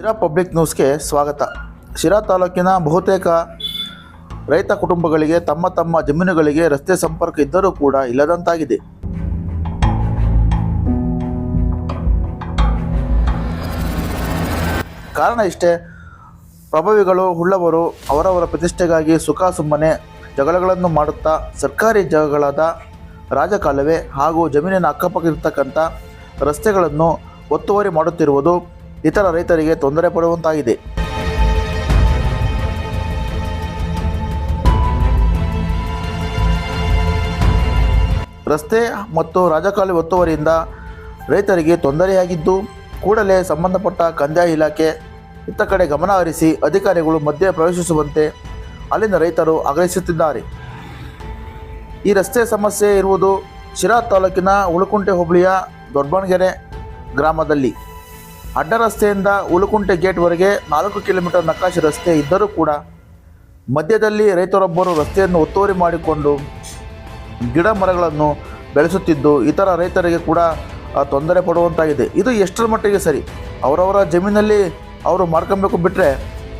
Sira public ನ್ಯೂಸ್ಗೆ ಸ್ವಾಗತ. ಶಿರಾ ತಾಲೂಕಿನ ಬಹುತೇಕ ರೈತ ಕುಟುಂಬಗಳಿಗೆ ತಮ್ಮ ತಮ್ಮ ಜಮೀನುಗಳಿಗೆ ರಸ್ತೆ ಸಂಪರ್ಕ ಇದ್ದರೂ ಕೂಡ ಇಲ್ಲದಂತಾಗಿದೆ. ಕಾರಣ ಇಷ್ಟೇ, ಪ್ರಭಾವಿಗಳು ಉಳ್ಳವರು ಅವರವರ ಪ್ರತಿಷ್ಠೆಗಾಗಿ ಸುಖ ಸುಮ್ಮನೆ ಜಗಳಗಳನ್ನು ಮಾಡುತ್ತಾ ಸರ್ಕಾರಿ ಜಾಗಗಳಾದ ರಾಜಕಾಲುವೆ ಹಾಗೂ ಜಮೀನಿನ ಅಕ್ಕಪಕ್ಕ ಇರತಕ್ಕಂಥ ರಸ್ತೆಗಳನ್ನು ಒತ್ತುವರಿ ಮಾಡುತ್ತಿರುವುದು ಇತರ ರೈತರಿಗೆ ತೊಂದರೆ ಪಡುವಂತಾಗಿದೆ. ರಸ್ತೆ ಮತ್ತು ರಾಜಕಾಲುವೆ ಒತ್ತುವರಿಯಿಂದ ರೈತರಿಗೆ ತೊಂದರೆಯಾಗಿದ್ದು, ಕೂಡಲೇ ಸಂಬಂಧಪಟ್ಟ ಕಂದಾಯ ಇಲಾಖೆ ಇತ್ತ ಕಡೆ ಗಮನ ಹರಿಸಿ ಅಧಿಕಾರಿಗಳು ಮಧ್ಯೆ ಪ್ರವೇಶಿಸುವಂತೆ ಅಲ್ಲಿನ ರೈತರು ಆಗ್ರಹಿಸುತ್ತಿದ್ದಾರೆ. ಈ ರಸ್ತೆ ಸಮಸ್ಯೆ ಇರುವುದು ಶಿರಾ ತಾಲೂಕಿನ ಉಳುಕುಂಟೆ ಹೋಬಳಿಯ ದೊಡ್ಡಬಣಗೆರೆ ಗ್ರಾಮದಲ್ಲಿ. ಅಡ್ಡ ರಸ್ತೆಯಿಂದ ಉಳುಕುಂಟೆ ಗೇಟ್ವರೆಗೆ ನಾಲ್ಕು ಕಿಲೋಮೀಟರ್ ನಕಾಶೆ ರಸ್ತೆ ಇದ್ದರೂ ಕೂಡ ಮಧ್ಯದಲ್ಲಿ ರೈತರೊಬ್ಬರು ರಸ್ತೆಯನ್ನು ಒತ್ತುವರಿ ಮಾಡಿಕೊಂಡು ಗಿಡ ಮರಗಳನ್ನು ಬೆಳೆಸುತ್ತಿದ್ದು ಇತರ ರೈತರಿಗೆ ಕೂಡ ತೊಂದರೆ ಪಡುವಂತಾಗಿದೆ. ಇದು ಎಷ್ಟರ ಮಟ್ಟಿಗೆ ಸರಿ? ಅವರವರ ಜಮೀನಲ್ಲಿ ಅವರು ಮಾಡ್ಕೊಬೇಕು ಬಿಟ್ಟರೆ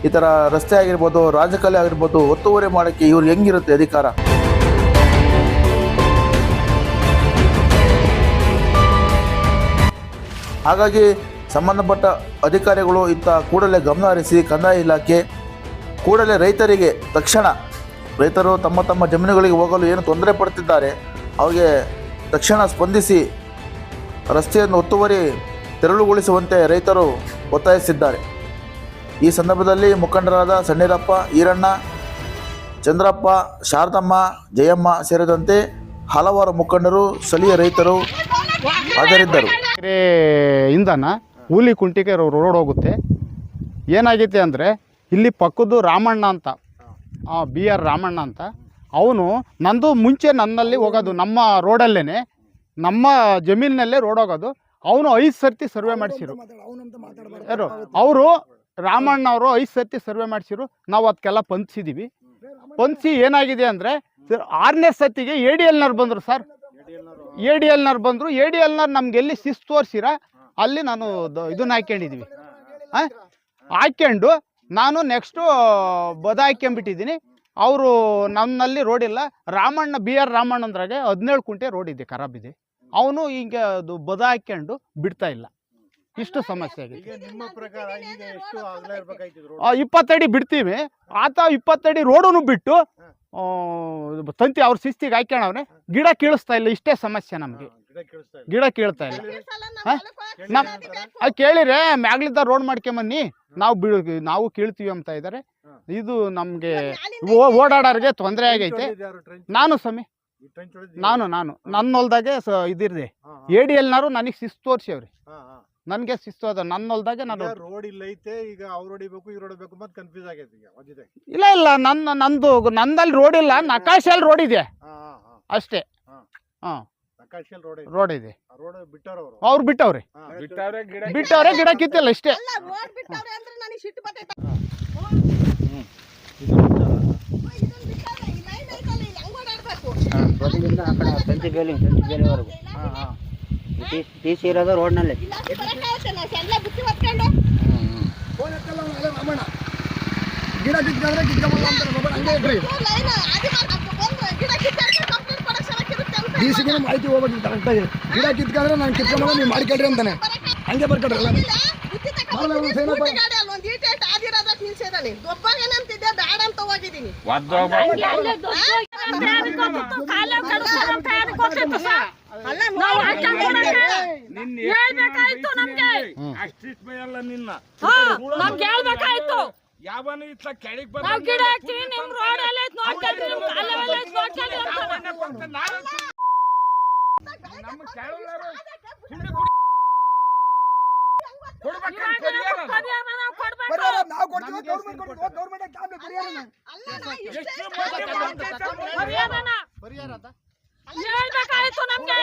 ಈ ಥರ ರಸ್ತೆ ಆಗಿರ್ಬೋದು ರಾಜಕಾಲಿ ಆಗಿರ್ಬೋದು, ಒತ್ತುವರಿ ಮಾಡೋಕ್ಕೆ ಇವ್ರು ಹೆಂಗಿರುತ್ತೆ ಅಧಿಕಾರ? ಹಾಗಾಗಿ ಸಂಬಂಧಪಟ್ಟ ಅಧಿಕಾರಿಗಳು ಇತ್ತ ಕೂಡಲೇ ಗಮನ ಹರಿಸಿ ಕಂದಾಯ ಇಲಾಖೆ ಕೂಡಲೇ ರೈತರಿಗೆ ತಕ್ಷಣ ರೈತರು ತಮ್ಮ ತಮ್ಮ ಜಮೀನುಗಳಿಗೆ ಹೋಗಲು ಏನು ತೊಂದರೆ ಪಡ್ತಿದ್ದಾರೆ ಅವರಿಗೆ ತಕ್ಷಣ ಸ್ಪಂದಿಸಿ ರಸ್ತೆಯನ್ನು ಒತ್ತುವರಿ ತೆರಳುಗೊಳಿಸುವಂತೆ ರೈತರು ಒತ್ತಾಯಿಸಿದ್ದಾರೆ. ಈ ಸಂದರ್ಭದಲ್ಲಿ ಮುಖಂಡರಾದ ಸಣ್ಣೀರಪ್ಪ, ಈರಣ್ಣ, ಚಂದ್ರಪ್ಪ, ಶಾರದಮ್ಮ, ಜಯಮ್ಮ ಸೇರಿದಂತೆ ಹಲವಾರು ಮುಖಂಡರು, ಸ್ಥಳೀಯ ರೈತರು ಹಾಜರಿದ್ದರು. ಇಂದನ ಹುಲಿ ಕುಂಟಿಕೆ ರೋಡ್ ಹೋಗುತ್ತೆ. ಏನಾಗೈತೆ ಅಂದರೆ, ಇಲ್ಲಿ ಪಕ್ಕದ್ದು ರಾಮಣ್ಣ ಅಂತ. ಬಿ ಆರ್ ರಾಮಣ್ಣ ಅಂತ. ಅವನು ನಂದು ಮುಂಚೆ ನನ್ನಲ್ಲಿ ಹೋಗೋದು, ನಮ್ಮ ರೋಡಲ್ಲೇ ನಮ್ಮ ಜಮೀನಿನಲ್ಲೇ ರೋಡ್ ಹೋಗೋದು. ಅವನು ಐದು ಸರ್ತಿ ಸರ್ವೆ ಮಾಡಿಸಿರು. ಯಾರು? ಅವರು ರಾಮಣ್ಣ ಅವರು ಐದು ಸರ್ತಿ ಸರ್ವೆ ಮಾಡಿಸಿರು. ನಾವು ಅದಕ್ಕೆಲ್ಲ ಪಂಚಿದ್ದೀವಿ ಪಂಚಿ ಏನಾಗಿದೆ ಅಂದರೆ ಆರನೇ ಸತಿಗೆ ಎ ಡಿ ಎಲ್ನವ್ರು ಬಂದರು, ಸರ್. ಎ ಡಿ ಎಲ್ನವ್ರು ಬಂದರು. ಎ ಡಿ ಎಲ್ನವ್ರು ನಮ್ಗೆ ಎಲ್ಲಿ ಶಿಸ್ತು ತೋರಿಸಿರ? ಅಲ್ಲಿ ನಾನು ದ- ಇದನ್ನ ಹಾಕ್ಕೊಂಡಿದ್ದೀವಿ ಆ? ಹಾಕ್ಕೊಂಡು ನಾನು ನೆಕ್ಸ್ಟು ಬದ ಹಾಕ್ಕೊಂಬಿಟ್ಟಿದ್ದೀನಿ ಅವರು ನನ್ನಲ್ಲಿ ರೋಡ್ ಇಲ್ಲ. ರಾಮಣ್ಣ ಬಿ ಆರ್ ರಾಮಣ್ಣಂದ್ರಾಗೆ ಹದಿನೇಳು ಕುಂಟೆ ರೋಡ್ ಇದೆ ಖರಾಬ್ ಇದೆ. ಅವನು ಈಗ ಅದು ಬದ ಹಾಕ್ಕೊಂಡು ಬಿಡ್ತಾ ಇಲ್ಲ. ಇಷ್ಟು ಸಮಸ್ಯೆ ಆಗಿದೆ. ಈಗ ನಿಮ್ಮ ಪ್ರಕಾರ ಈಗ ಎಷ್ಟು ಅಗಲ ಇರ್ಬೇಕಾಯ್ತಿದ್ರು road? ಆ, ಇಪ್ಪತ್ತಡಿ ಬಿಡ್ತೀವಿ. ಆತ ಇಪ್ಪತ್ತಡಿ ರೋಡನ್ನು ಬಿಟ್ಟು ತಂತಿ ಅವ್ರ ಶಿಸ್ತಿಗೆ ಹಾಕ್ಯಣವ್ರೆ ಗಿಡ ಕೀಳಿಸ್ತಾ ಇಲ್ಲ ಇಷ್ಟೇ ಸಮಸ್ಯೆ ನಮಗೆ. ಗಿಡ ಕೇಳ್ತಾ ಇಲ್ಲ. ಹಾ? ಕೇಳಿ ನಮ್ ಅಂತಾರ? ಅದು ಕೇಳಿದ್ರೆ ಮ್ಯಾಗ್ಲಿದ್ದ ರೋಡ್ ಮಾಡ್ಕೊಂಬನ್ನಿ. ನಾವು ಬೀಳ್ ನಾವು ಕೀಳ್ತೀವಿ ಅಂತ ಇದ್ದಾರೆ ಇದು ನಮಗೆ ಓಡಾಡೋರಿಗೆ ತೊಂದರೆ ಆಗೈತೆ? ನಾನು ಸ್ವಾಮಿ. ನಾನು ನಾನು. ನನ್ನ ಹೊಲ್ದಾಗೆ ಸ ಇದಿರ್ದೆ. ಎ ಡಿ ಎಲ್ನಾರು ನನಗೆ ಶಿಸ್ತು ತೋರಿಸ್ಯವ್ರಿ. ನನಗೆ ಶಿಸ್ತು ಅದ. ನನ್ನ ಹೊಲ್ದಾಗೆ ನಾನು ರೋಡ್ ಇಲ್ಲ ಐತೆ ಈಗ ಅವ್ರು ಹೊಡಿಬೇಕು ಇವ್ರು ಹೊಡಿಬೇಕು ಮತ್ತೆ ಕನ್ಫ್ಯೂಸ್ ಆಗೈತೆ ಈಗ. ಇಲ್ಲ ಇಲ್ಲ. ನನ್ನ ನಂದು ನಂದಲ್ಲಿ ರೋಡ್ ಇಲ್ಲ. ನಕಾಶಲ್ಲಿ ರೋಡ್ ಇದೆ. ಅಷ್ಟೇ. ಹಾ. ರೋಡ್ ರೋಡ್ ಇದೆ. ರೋಡ್ ಬಿಟ್ಟಾರ ಅವರು. ಬಿಟ್ಟವ್ರಿ. ಬಿಟ್ಟವ್ರೆ ಗಿಡ ಕಿತ್ತಿಲ್ಲ ಇಷ್ಟೇ ಅಲ್ಲ ರೋಡ್ ಬಿಟ್ಟವ್ರೆ ಅಂದ್ರೆ ನನಗೆ ಸಿಟ್ಟು ಬರ್ತೈತೆ. ಇದನ್ನ ಬಿಟ್ಟವ್ರೆ. ಈ ಲೈನ್ ಐತಲ್ಲ ಇಲ್ಲಿ ಹಂಗ್ ಓಡಾಡ್ಬೇಕು? ರೋಡಿನಿಂದ ಆ ಕಡೆ ಸಂತಿ ಬೇಲಿ ಸಂತಿ ಬೇಲಿವರೆಗೂ ಟಿ ಸಿ ಇರೋದು ರೋಡ್ನಲ್ಲಿ. ಗಿಡ ಕಿತ್ಕೊಂಡ್ರೆ ಆದಿವಾರ ಬಂದ್ರೆ ಗಿಡ ಕಿತ್ತಾಡ್ಕೊಂಡು ಕಂಪ್ಲೇಂಟ್ ಕೊಡಕ್ ಸರಕಿರುತ್ತೆ ಅಂತ ಡಿ ಸಿಗೆ ಮಾಹಿತಿ ಹೋಗ್ಬೇಕು ಕರೆಕ್ಟಾಗಿ ಗಿಡ ಕಿತ್ಕೊಂಡ್ರೆ ನಾನು ಕಿತ್ಕೊಂಡ್ರೆ ನೀವು ಮಾಡ್ಕೊಳ್ರಿ ಅಂತಾನೆ. ಹಂಗೆ ಬರ್ಕೊಡ್ರಲ್ಲ? ಹೇಳ್ಬೇಕಾಯ್ತು ನಮ್ಗೆ. ನಮ್ಗೆ ಹೇಳ್ಬೇಕಾಯ್ತು. ಯಾವನು ಇತ್ತ ಕೆಳಗ್ ನಾವ್ ಗಿಡ ಹಾಕ್ತೀವಿ ನಿಮ್ ರೋಡ್ ಎಲ್ಲ ಐತ್ ನೋಡ್ಕೊಂಡ್ರಿ ನಿಮ್ ಕಾಲ ಎಲ್ಲ ಐತ್ ನೋಡ್ಕೊಂಡ್ರಿ ಅಂತಾರೆ. ನಮ್ಮ ಪರಿಹಾರ ನಾವ್ ಕೊಡ್ಬೇಕು. ನಾವು ಕೊಡ್ತೀವಿ ಗೌರ್ಮೆಂಟ್ ಕೊಡ್ತೀವಿ ಗೌರ್ಮೆಂಟ್ ಕ್ಯಾಬ್ ಪರಿಹಾರ ಅಲ್ಲ ನಾ ಇಷ್ಟೇ ಪರಿಹಾರನ ಹೇಳ್ಬೇಕಾಯ್ತು ನಮ್ಗೆ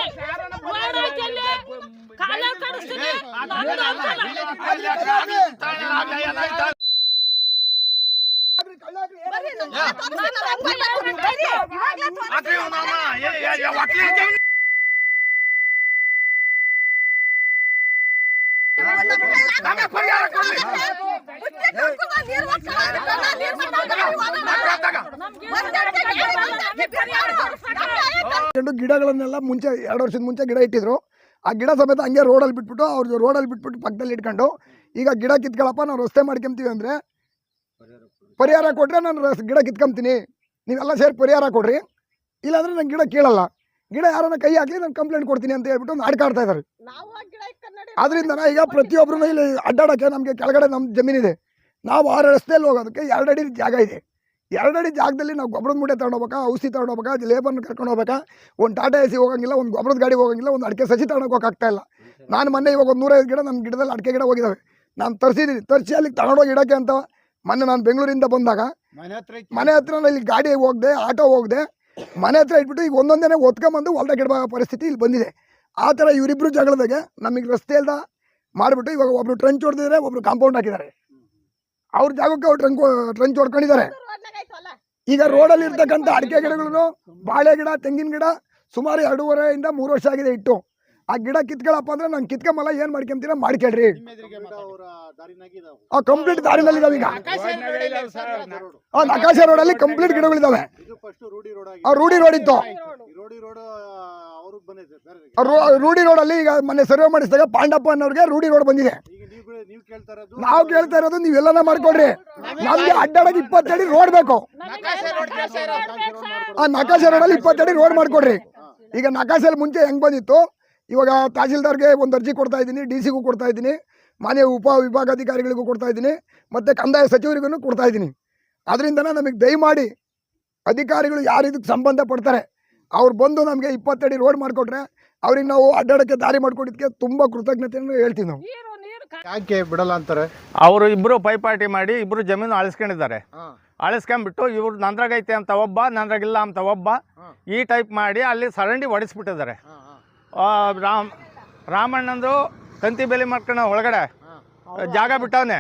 ರೋಡ್ ಐತ್ ಇಲ್ಲಿ. ಕಾಲ ಕಡಿಸ್ತೀವಿ ಚೆಂಡು ಗಿಡಗಳನ್ನೆಲ್ಲ ಮುಂಚೆ ಎರಡು ವರ್ಷದ ಮುಂಚೆ ಗಿಡ ಇಟ್ಟಿದ್ರು. ಆ ಗಿಡ ಸಮೇತ ಹಂಗೆ ರೋಡಲ್ಲಿ ಬಿಟ್ಬಿಟ್ಟು ಅವ್ರದ್ದು ರೋಡಲ್ಲಿ ಬಿಟ್ಬಿಟ್ಟು ಪಕ್ಕದಲ್ಲಿ ಇಟ್ಕೊಂಡು ಈಗ ಗಿಡ ಕಿತ್ಕೊಳ್ಳಪ್ಪ ನಾವು ರಸ್ತೆ ಮಾಡ್ಕೊಂತೀವಿ ಅಂದರೆ ಪರಿಹಾರ ಕೊಟ್ಟರೆ ನಾನು ರಸ್ ಗಿಡ ಕಿತ್ಕೊಂತೀನಿ. ನೀವೆಲ್ಲ ಸೇರಿ ಪರಿಹಾರ ಕೊಡ್ರಿ. ಇಲ್ಲಾಂದ್ರೆ ನಂಗೆ ಗಿಡ ಕೇಳಲ್ಲ. ಗಿಡ ಯಾರನ್ನ ಕೈ ಹಾಕಲಿ ನಾನು ಕಂಪ್ಲೇಂಟ್ ಕೊಡ್ತೀನಿ ಅಂತ ಹೇಳ್ಬಿಟ್ಟು ಒಂದು ಆಡ್ಕಾಡ್ತಾ ಇದ್ದಾರೆ ಆದ್ರಿಂದ ಈಗ ಪ್ರತಿಯೊಬ್ಬರು ಇಲ್ಲಿ ಅಡ್ಡಾಡೋಕ್ಕೆ ನಮಗೆ ಕೆಳಗಡೆ ನಮ್ಮ ಜಮೀನಿದೆ ನಾವು ಆರು ರಸ್ತೆಯಲ್ಲಿ ಹೋಗೋದಕ್ಕೆ ಎರಡಡಿ ಅಡಿ ಜಾಗ ಇದೆ. ಎರಡಡಿ ಅಡಿ ಜಾಗದಲ್ಲಿ ನಾವು ಗೊಬ್ಬರದ ಮೂಟೆ ತಗೊಂಡೋಗ್ಬೇಕಾ ಔಷಧಿ ತಗೊಂಡೋಗ್ಬೇಕಾ ಲೇಬರ್ನ ಕರ್ಕೊಂಡು ಹೋಗ್ಬೇಕಾ? ಒಂದು ಟಾಟಾ ಎಸಿ ಹೋಗಂಗಿಲ್ಲ ಒಂದು ಗೊಬ್ಬರದ ಗಾಡಿ ಹೋಗಂಗಿಲ್ಲ ಒಂದು ಅಡಿಕೆ ಸಸಿ ತಗೊಂಡೋಗಿ ಹೋಗಕ್ಕಾಗ್ತಾ ಇಲ್ಲ. ನಾನು ಮೊನ್ನೆ ಇವಾಗ ಒಂದು ನೂರೈದು ಗಿಡ ನನ್ನ ಗಿಡದಲ್ಲಿ ಅಡಿಕೆ ಗಿಡ ಹೋಗಿದ್ದಾವೆ ನಾನು ತರಿಸಿದ್ದೀನಿ ತರಿಸಿ ಅಲ್ಲಿಗೆ ತಗೊಂಡೋಗಿ ಇಡೋಕ್ಕೆ ಅಂತ ಮೊನ್ನೆ ನಾನು ಬೆಂಗಳೂರಿಂದ ಬಂದಾಗ ಮನೆ ಹತ್ರ ಇಲ್ಲಿ ಗಾಡಿ ಹೋಗ್ದೆ ಆಟೋ ಹೋಗ್ದೆ ಮನೆ ಹತ್ರ ಇಟ್ಬಿಟ್ಟು ಈಗ ಒಂದೊಂದೇ ಒತ್ಕೊಂಬಂದು ಹೊಲ್ದಾಗ ಗಿಡ ಪರಿಸ್ಥಿತಿ ಇಲ್ಲಿ ಬಂದಿದೆ. ಆ ಥರ ಇವರಿಬ್ಬರು ಜಗಳದಾಗೆ ನಮಗೆ ರಸ್ತೆ ಇಲ್ದ ಮಾಡಿಬಿಟ್ಟು ಇವಾಗ ಒಬ್ರು ಟ್ರಂಚ್ ಹೊಡೆದಿದ್ದಾರೆ ಒಬ್ರು ಕಾಂಪೌಂಡ್ ಹಾಕಿದ್ದಾರೆ. ಅವ್ರ ಜಾಗಕ್ಕೆ ಅವ್ರು ಟ್ರಂಕ್ ಟ್ರಂಚ್ ಹೊಡ್ಕೊಂಡಿದ್ದಾರೆ. ಈಗ ರೋಡಲ್ಲಿ ಇರ್ತಕ್ಕಂಥ ಅಡಿಕೆ ಗಿಡಗಳನ್ನು ಬಾಳೆ ಗಿಡ ತೆಂಗಿನ ಗಿಡ ಸುಮಾರು ಎರಡೂವರೆಯಿಂದ ಮೂರು ವರ್ಷ ಆಗಿದೆ ಇಟ್ಟು. ಆ ಗಿಡ ಕಿತ್ಕೊಳಪ್ಪ ಅಂದ್ರೆ ನಾನು ಕಿತ್ಕೊಂಬಲ್ಲ ಏನು ಮಾಡ್ಕೊಂತೀರ ಮಾಡ್ಕೊಳ್ರಿ. ಆ ಕಂಪ್ಲೀಟ್ ದಾರಿನಲ್ಲಿ ಇದಾವೆ ಈಗ. ಆ ರೋಡ್ ಅಲ್ಲಿ ಕಂಪ್ಲೀಟ್ ಗಿಡಗಳಿದಾವೆ ಆ ರೂಢಿ ರೋಡ್ ಇತ್ತು. ರೂಢಿ ರೋಡ್ ಅಲ್ಲಿ ರೋಡಲ್ಲಿ ಈಗ. ಮೊನ್ನೆ ಸರ್ವೆ ಮಾಡಿಸಿದಾಗ ಪಾಂಡಪ್ಪ ಅನ್ನೋರ್ಗೆ ರೂಢಿ ರೋಡ್ ಬಂದಿದೆ. ನಾವು ಕೇಳ್ತಾ ಇರೋದು ನೀವೆಲ್ಲನ ಮಾಡ್ಕೊಡ್ರಿ ನಮ್ಗೆ ಅಡ್ಡಾಡಕ್ಕೆ ಇಪ್ಪತ್ತಡಿ ರೋಡ್ ಬೇಕು. ಆ ನಕಾಶ ರೋಡ್ ಅಲ್ಲಿ ಇಪ್ಪತ್ತಡಿ ರೋಡ್ ಮಾಡ್ಕೊಡ್ರಿ. ಈಗ ನಕಾಶಲ್ಲಿ ಮುಂಚೆ ಹೆಂಗ್ ಬಂದಿತ್ತು? ಇವಾಗ ತಹಸೀಲ್ದಾರ್ಗೆ ಒಂದು ಅರ್ಜಿ ಕೊಡ್ತಾ ಇದ್ದೀನಿ ಡಿ ಸಿಗೂ ಕೊಡ್ತಾ ಇದ್ದೀನಿ ಮಾನ್ಯ ಉಪ ವಿಭಾಗಾಧಿಕಾರಿಗಳಿಗೂ ಕೊಡ್ತಾ ಇದ್ದೀನಿ ಮತ್ತು ಕಂದಾಯ ಸಚಿವರಿಗೂ ಕೊಡ್ತಾ ಇದ್ದೀನಿ. ಅದರಿಂದನೇ ನಮಗೆ ದಯಮಾಡಿ ಅಧಿಕಾರಿಗಳು ಯಾರು ಇದಕ್ಕೆ ಸಂಬಂಧ ಪಡ್ತಾರೆ ಅವ್ರು ಬಂದು ನಮಗೆ ಇಪ್ಪತ್ತಡಿ ರೋಡ್ ಮಾಡಿಕೊಟ್ರೆ ಅವ್ರಿಗೆ ನಾವು ಅಡ್ಡಾಡಕ್ಕೆ ದಾರಿ ಮಾಡಿಕೊಟ್ಟಿದ್ದಕ್ಕೆ ತುಂಬ ಕೃತಜ್ಞತೆಯನ್ನು ಹೇಳ್ತೀವಿ ನಾವು. ನೀರು ನೀರು ಯಾಕೆ ಬಿಡಲ್ಲ ಅಂತಾರೆ? ಅವರು ಇಬ್ಬರು ಪೈಪಾಟಿ ಮಾಡಿ ಇಬ್ಬರು ಜಮೀನು ಅಳಿಸ್ಕೊಂಡಿದ್ದಾರೆ ಅಳಿಸ್ಕೊಂಡ್ಬಿಟ್ಟು ಇವ್ರು ನಂದ್ರಾಗೈತೆ ಅಂತ ಒಬ್ಬ ನಂದ್ರಾಗಿಲ್ಲ ಅಂತ ಒಬ್ಬ ಈ ಟೈಪ್ ಮಾಡಿ ಅಲ್ಲಿ ಸರಂಡಿ ಹೊಡಿಸ್ಬಿಟ್ಟಿದ್ದಾರೆ ರಾಮ್ ರಾಮಣ್ಣಂದು ತಂತಿ ಬೇಲಿ ಮಾಡ್ಕೊಂಡ ಒಳಗಡೆ. ಜಾಗ ಬಿಟ್ಟವನೆ.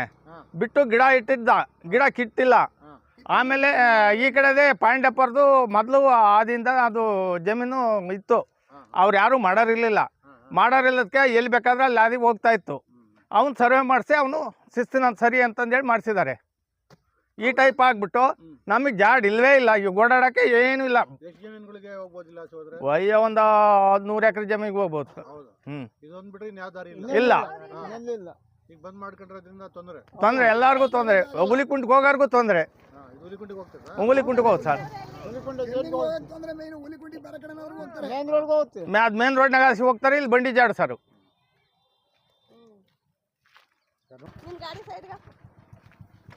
ಬಿಟ್ಟು ಗಿಡ ಇಟ್ಟಿದ್ದ. ಗಿಡ ಕಿಟ್ಟಿಲ್ಲ. ಆಮೇಲೆ ಈ ಕಡೆದೆ ಪಾಂಡಪ್ಪರ್ದು ಮೊದಲು ಆದಿಂದ ಅದು ಜಮೀನು ಇತ್ತು. ಅವ್ರು ಯಾರೂ ಮಾಡೋರಿರ್ಲಿಲ್ಲ. ಮಾಡೋರಿಲ್ಲದಕ್ಕೆ ಎಲ್ಲಿ ಬೇಕಾದ್ರೆ ಅಲ್ಲಿ ಹೋಗ್ತಾ ಇತ್ತು. ಅವ್ನು ಸರ್ವೆ ಮಾಡಿಸಿ ಅವನು ಶಿಸ್ತಿನ ಸರಿ ಅಂತಂದೇಳಿ ಮಾಡಿಸಿದ್ದಾರೆ ಈ ಟೈಪ್ ಆಗ್ಬಿಟ್ಟು ನಮಗೆ ಜಾಡ್ ಇಲ್ವೇ ಇಲ್ಲ. ಈಗ ಓಡಾಡಕ್ಕೆ ಏನು ಇಲ್ಲ. ಎಷ್ಟು ಜಮೀನುಗಳಿಗೆ ಹೋಗ್ಬೋದಿಲ್ಲ ಒಯ್ಯ ಒಂದು ನೂರು ಎಕರೆ ಜಮೀನಿಗೆ ಹೋಗ್ಬೋದು. ಹೌದು. ಹ್ಞೂ ಇದೊಂದು ಬಿಟ್ರೆ ಇನ್ಯಾವ ದಾರಿ ಇಲ್ಲ? ಇಲ್ಲ. ಈಗ ಬಂದ್ ಮಾಡ್ಕೊಂಡ್ರದ್ರಿಂದ ತೊಂದರೆ? ತೊಂದರೆ ತೊಂದ್ರೆ. ತೊಂದರೆ ಹುಲಿಕುಂಟಿಗೆ ಹೋಗೋರ್ಗೂ ತೊಂದರೆ. ಹುಲಿಕುಂಟಿಗೆ ಹೋಗ್ತದ ಹುಲಿಕುಂಟಿಗೆ ಹೋಗಿ ಸರ್. ಅದ್ ಮೇನ್ ರೋಡ್ನಾಗ ಹಸಿ ಹೋಗ್ತಾರೆ ಇಲ್ಲಿ ಬಂಡಿ ಜಾಡ್ ಸರ್ ನಿನ್ ಗಾಡಿ ಸೈಡ್ಗ ಮಂಟೆ ಕಿತ್ಕೊಳಕ್ ಹೋಗು.